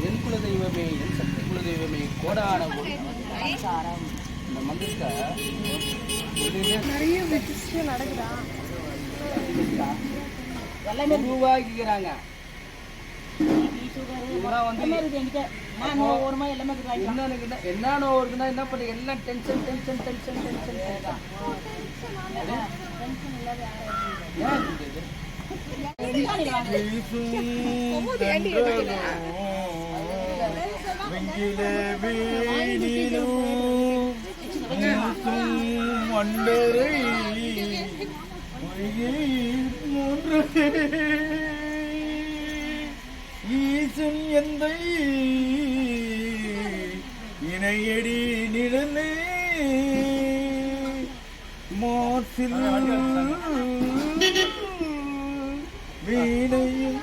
என் குலதெய்வமே என் சக்தி குலதெய்வமே கோடான இந்த மந்திரத்தை நிறைய நடக்குதா? எல்லாமே ரூபாய்க்குறாங்க இதெல்லாம் வந்து என்ன நோவு இருக்குன்னா என்ன பண்ணி எல்லாம் டென்ஷன் டென்ஷன் டென்ஷன் டென்ஷன் மண்டரை மூன்று ஈசன் எந்த இணையடி நிழலே. மாசில் வீணையும்